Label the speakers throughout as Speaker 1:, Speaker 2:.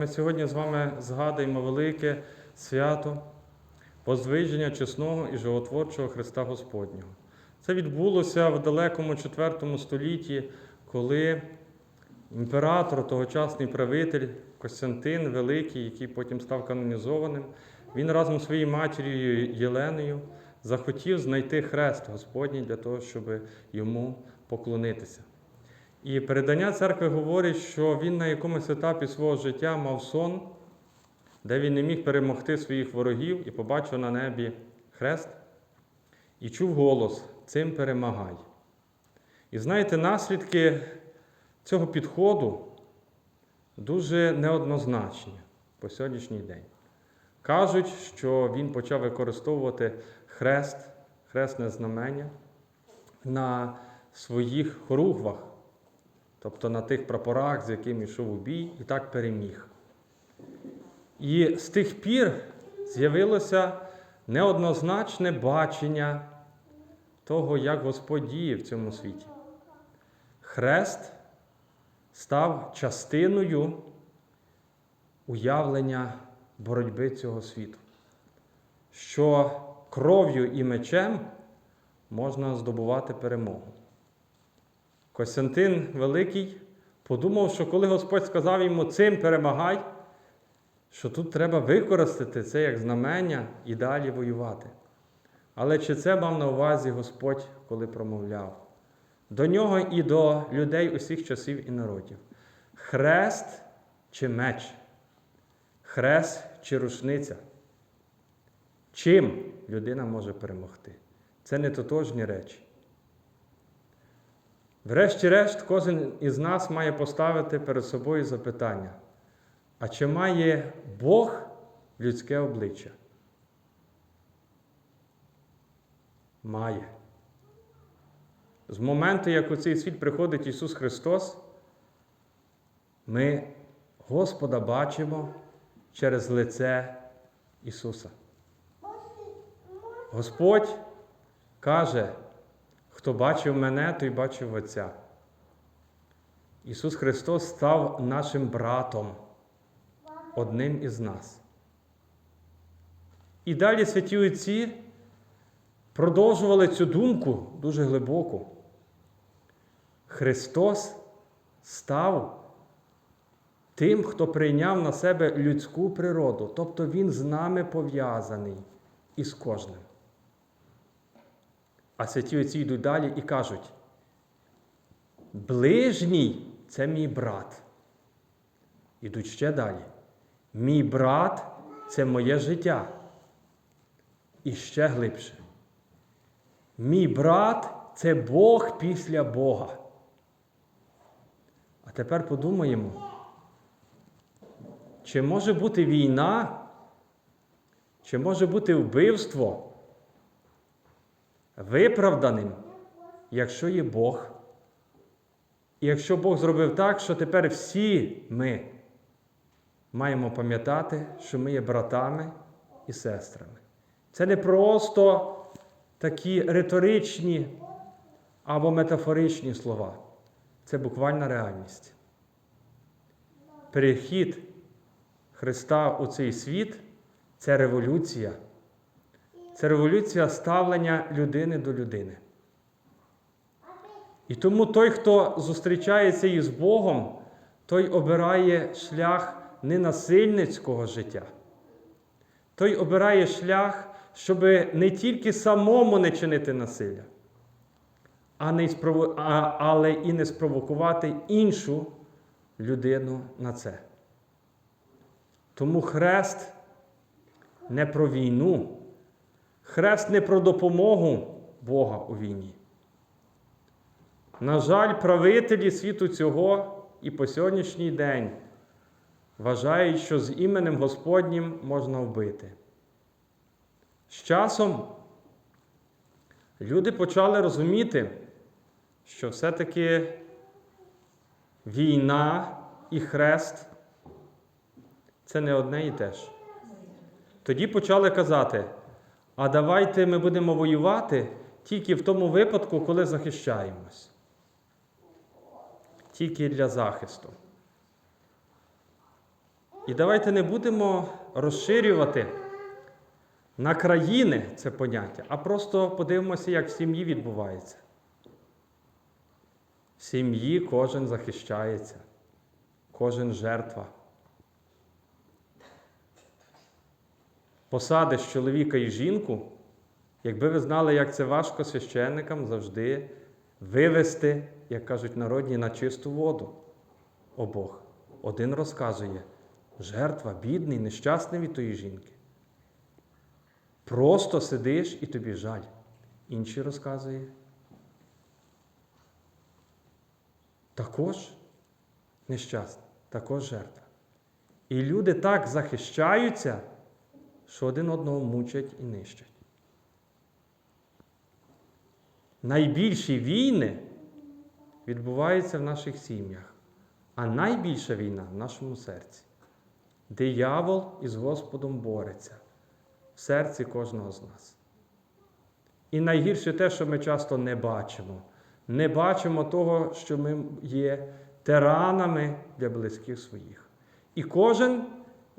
Speaker 1: Ми сьогодні з вами згадуємо велике свято Воздвиження чесного і животворчого Христа Господнього. Це відбулося в далекому IV столітті, коли імператор, тогочасний правитель Костянтин Великий, який потім став канонізованим, він разом зі своєю матір'ю Єленою захотів знайти хрест Господній для того, щоб йому поклонитися. І передання церкви говорить, що він на якомусь етапі свого життя мав сон, де він не міг перемогти своїх ворогів і побачив на небі хрест і чув голос цим перемагай. І знаєте, наслідки цього підходу дуже неоднозначні по сьогоднішній день. Кажуть, що він почав використовувати хрест, хресне знамення на своїх хоругвах, тобто на тих прапорах, з якими йшов у бій, і так переміг. І з тих пір з'явилося неоднозначне бачення того, як Господь діє в цьому світі. Хрест став частиною уявлення боротьби цього світу, що кров'ю і мечем можна здобувати перемогу. Костянтин Великий подумав, що коли Господь сказав йому цим перемагай, що тут треба використати це як знамення і далі воювати. Але чи це мав на увазі Господь, коли промовляв? До нього і до людей усіх часів і народів. Хрест чи меч? Хрест чи рушниця? Чим людина може перемогти? Це не тотожні речі. Врешті-решт, кожен із нас має поставити перед собою запитання: а чи має Бог людське обличчя? Має. З моменту, як у цей світ приходить Ісус Христос, ми Господа бачимо через лице Ісуса. Господь каже, хто бачив мене, той бачив Отця. Ісус Христос став нашим братом, одним із нас. І далі святі Отці продовжували цю думку дуже глибоку. Христос став тим, хто прийняв на себе людську природу, тобто Він з нами пов'язаний із кожним. А святі отці йдуть далі і кажуть: ближній це мій брат. Ідуть ще далі. Мій брат це моє життя. І ще глибше. Мій брат це Бог після Бога. А тепер подумаємо, чи може бути війна, чи може бути вбивство виправданим, якщо є Бог? І якщо Бог зробив так, що тепер всі ми маємо пам'ятати, що ми є братами і сестрами. Це не просто такі риторичні або метафоричні слова. Це буквальна реальність. Перехід Христа у цей світ це революція. Це революція ставлення людини до людини. І тому той, хто зустрічається із Богом, той обирає шлях ненасильницького життя. Той обирає шлях, щоб не тільки самому не чинити насилля, але і не спровокувати іншу людину на це. Тому хрест не про війну, хрест не про допомогу Бога у війні. На жаль, правителі світу цього і по сьогоднішній день вважають, що з іменем Господнім можна вбити. З часом люди почали розуміти, що все-таки війна і хрест це не одне і те ж. Тоді почали казати, а давайте ми будемо воювати тільки в тому випадку, коли захищаємось. Тільки для захисту. І давайте не будемо розширювати на країни це поняття, а просто подивимося, як в сім'ї відбувається. В сім'ї кожен захищається, кожен жертва. Посадиш чоловіка і жінку, якби ви знали, як це важко священникам завжди вивести, як кажуть народні, на чисту воду обох. Один розказує, жертва, бідний, нещасний від тої жінки. Просто сидиш і тобі жаль. Інший розказує. Також нещасний, також жертва. І люди так захищаються, що один одного мучать і нищать. Найбільші війни відбуваються в наших сім'ях, а найбільша війна в нашому серці. Диявол із Господом бореться в серці кожного з нас. І найгірше те, що ми часто не бачимо. Не бачимо того, що ми є тиранами для близьких своїх. І кожен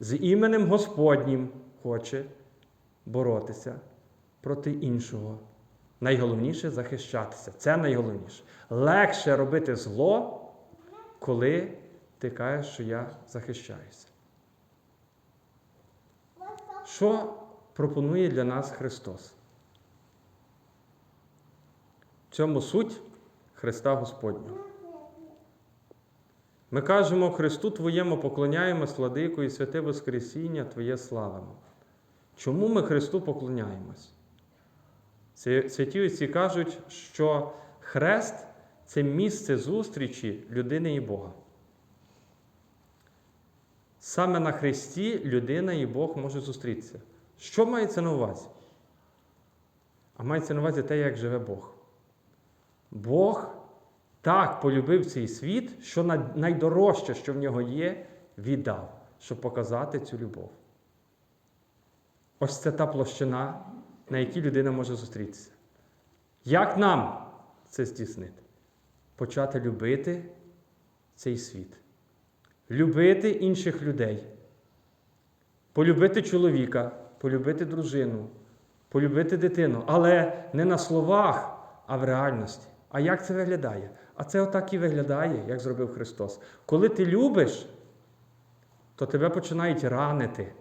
Speaker 1: з іменем Господнім хоче боротися проти іншого. Найголовніше захищатися. Це найголовніше. Легше робити зло, коли ти кажеш, що я захищаюся. Що пропонує для нас Христос? В цьому суть Христа Господнього. Ми кажемо Христу Твоєму поклоняємось, владику і святе Воскресіння Твоє славимо. Чому ми Христу поклоняємось? Святі отці кажуть, що хрест це місце зустрічі людини і Бога. Саме на Христі людина і Бог можуть зустрітися. Що мається на увазі? А мається на увазі те, як живе Бог. Бог так полюбив цей світ, що найдорожче, що в нього є, віддав, щоб показати цю любов. Ось це та площина, на якій людина може зустрітися. Як нам це здійснити? Почати любити цей світ, любити інших людей, полюбити чоловіка, полюбити дружину, полюбити дитину, але не на словах, а в реальності. А як це виглядає? А це отак і виглядає, як зробив Христос. Коли ти любиш, то тебе починають ранити.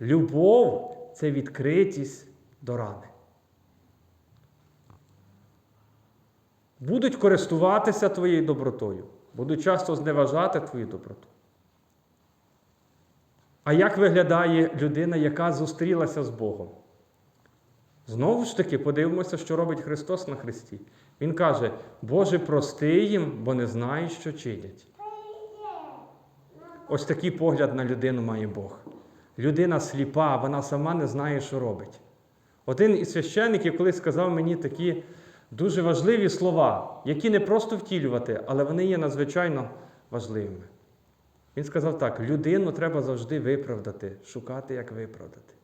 Speaker 1: Любов це відкритість до рани. Будуть користуватися твоєю добротою, будуть часто зневажати твою доброту. А як виглядає людина, яка зустрілася з Богом? Знову ж таки, подивимося, що робить Христос на Христі. Він каже, Боже, прости їм, бо не знають, що чинять. Ось такий погляд на людину має Бог. Людина сліпа, вона сама не знає, що робить. Один із священників колись сказав мені такі дуже важливі слова, які не просто втілювати, але вони є надзвичайно важливими. Він сказав так: людину треба завжди виправдати, шукати, як виправдати.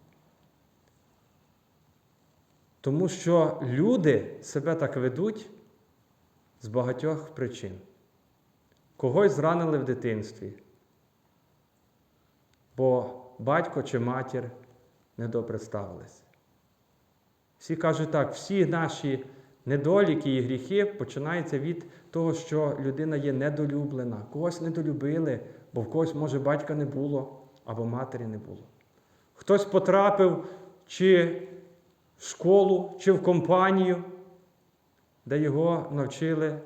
Speaker 1: Тому що люди себе так ведуть з багатьох причин. Когось зранили в дитинстві, бо батько чи матір недобре ставились. Всі кажуть так, всі наші недоліки і гріхи починаються від того, що людина є недолюблена, когось недолюбили, бо в когось, може, батька не було або матері не було. Хтось потрапив чи в школу, чи в компанію, де його навчили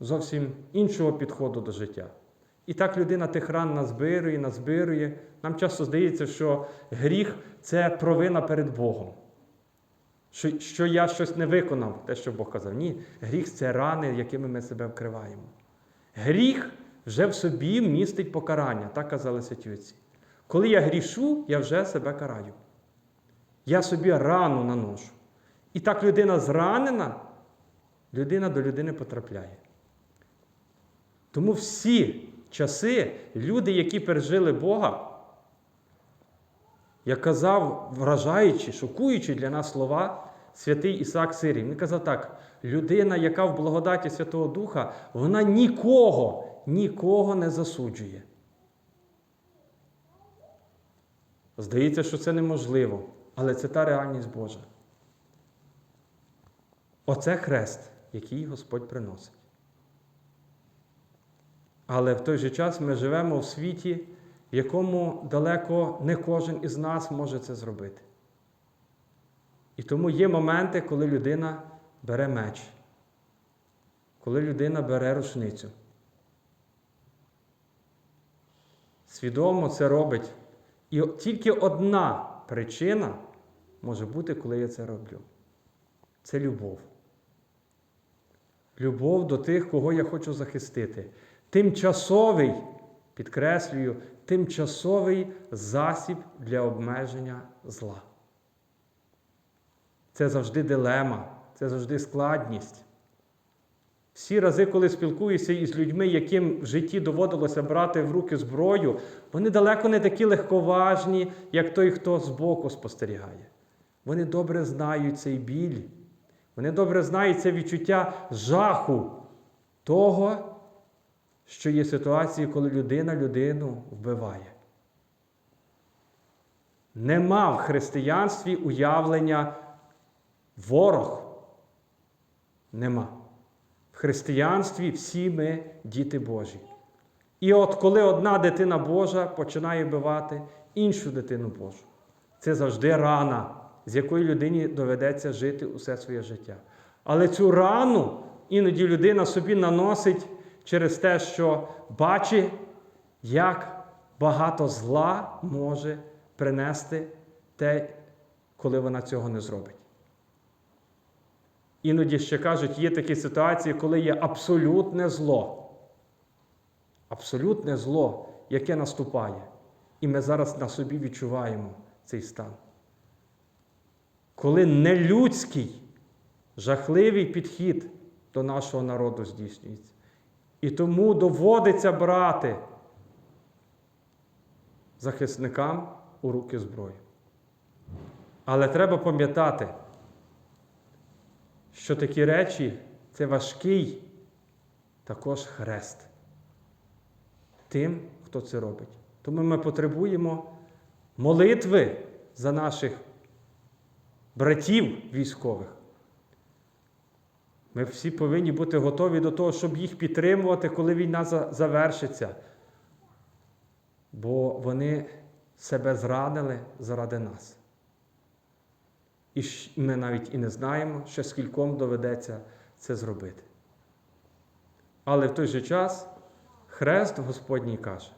Speaker 1: зовсім іншого підходу до життя. І так людина тих ран назбирує, назбирує. Нам часто здається, що гріх це провина перед Богом. Що що я щось не виконав, те, що Бог казав. Ні, гріх це рани, якими ми себе вкриваємо. Гріх вже в собі містить покарання, так казали святюці. Коли я грішу, я вже себе караю. Я собі рану наношу. І так людина зранена, людина до людини потрапляє. Тому всі часи люди, які пережили Бога, як казав, вражаючи, шокуючи для нас слова, святий Ісаак Сирій. Він казав так: людина, яка в благодаті Святого Духа, вона нікого, нікого не засуджує. Здається, що це неможливо, але це та реальність Божа. Оце хрест, який Господь приносить. Але в той же час ми живемо в світі, в якому далеко не кожен із нас може це зробити. І тому є моменти, коли людина бере меч, коли людина бере рушницю. Свідомо це робить. І тільки одна причина може бути, коли я це роблю. Це любов. Любов до тих, кого я хочу захистити. Тимчасовий, підкреслюю, тимчасовий засіб для обмеження зла. Це завжди дилема, це завжди складність. Всі рази, коли спілкуюся із людьми, яким в житті доводилося брати в руки зброю, вони далеко не такі легковажні, як той, хто збоку спостерігає. Вони добре знають цей біль. Вони добре знають це відчуття жаху того, що є ситуації, коли людина людину вбиває. Нема в християнстві уявлення ворог. Нема. В християнстві всі ми діти Божі. І от коли одна дитина Божа починає вбивати іншу дитину Божу, це завжди рана, з якою людині доведеться жити усе своє життя. Але цю рану іноді людина собі наносить через те, що бачить, як багато зла може принести те, коли вона цього не зробить. Іноді ще кажуть, є такі ситуації, коли є абсолютне зло. Абсолютне зло, яке наступає. І ми зараз на собі відчуваємо цей стан. Коли нелюдський, жахливий підхід до нашого народу здійснюється. І тому доводиться брати захисникам у руки зброю. Але треба пам'ятати, що такі речі це важкий також хрест тим, хто це робить. Тому ми потребуємо молитви за наших братів військових. Ми всі повинні бути готові до того, щоб їх підтримувати, коли війна завершиться. Бо вони себе зрадили заради нас. І ми навіть і не знаємо, що скільком доведеться це зробити. Але в той же час Хрест Господній каже,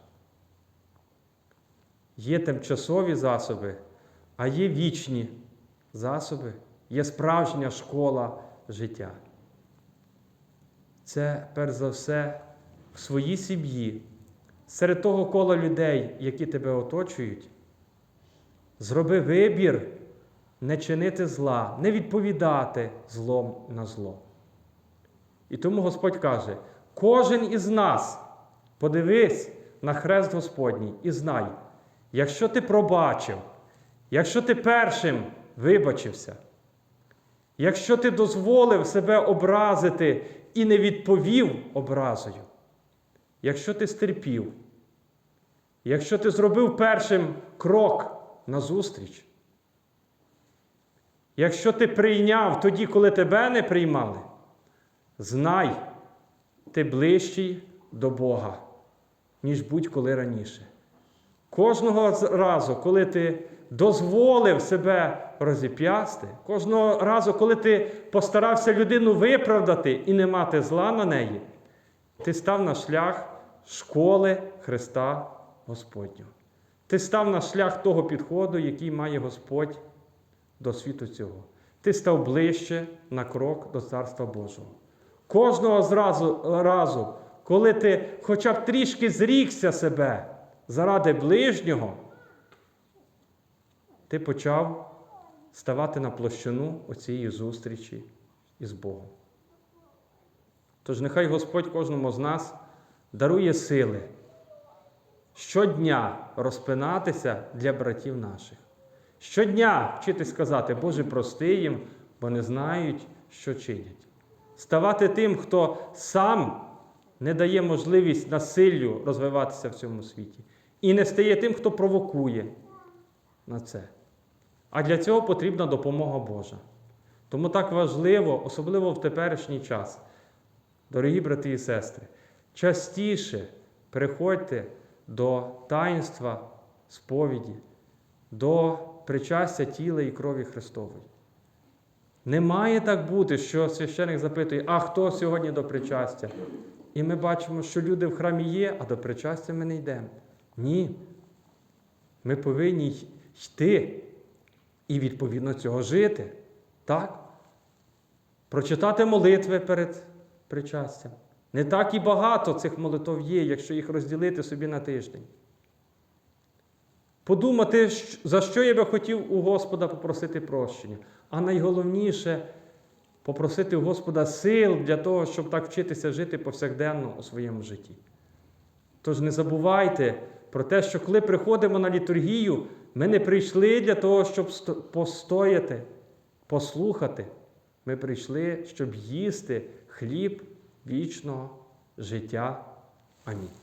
Speaker 1: є тимчасові засоби, а є вічні засоби, є справжня школа життя. Це, перш за все, в своїй сім'ї, серед того кола людей, які тебе оточують, зроби вибір не чинити зла, не відповідати злом на зло. І тому Господь каже: кожен із нас подивись на хрест Господній і знай, якщо ти пробачив, якщо ти першим вибачився, якщо ти дозволив себе образити і не відповів образою, якщо ти стерпів, якщо ти зробив першим крок назустріч, Якщо ти прийняв тоді, коли тебе не приймали, знай, ти ближчий до Бога, ніж будь-коли раніше. Кожного разу, коли ти дозволив себе розіп'ясти, кожного разу, коли ти постарався людину виправдати і не мати зла на неї, ти став на шлях школи Христа Господнього. Ти став на шлях того підходу, який має Господь до світу цього. Ти став ближче на крок до Царства Божого. Кожного зразу, разу, коли ти хоча б трішки зрікся себе заради ближнього, ти почав ставати на площину оцієї зустрічі із Богом. Тож нехай Господь кожному з нас дарує сили щодня розпинатися для братів наших. Щодня вчитись сказати, Боже, прости їм, бо не знають, що чинять. Ставати тим, хто сам не дає можливість насиллю розвиватися в цьому світі. І не стає тим, хто провокує. на це. А для цього потрібна допомога Божа. Тому так важливо, особливо в теперішній час, дорогі брати і сестри, частіше приходьте до таїнства сповіді, до причастя тіла і крові Христової. Не має так бути, що священик запитує, а хто сьогодні до причастя? І ми бачимо, що люди в храмі є, а до причастя ми не йдемо. Ні. Ми повинні йти і відповідно цього жити. Так? Прочитати молитви перед причастям. Не так і багато цих молитв є, якщо їх розділити собі на тиждень. Подумати, за що я би хотів у Господа попросити прощення. А найголовніше попросити у Господа сил для того, щоб так вчитися жити повсякденно у своєму житті. Тож не забувайте про те, що коли приходимо на літургію, ми не прийшли для того, щоб постояти, послухати. Ми прийшли, щоб їсти хліб вічного життя. Амінь.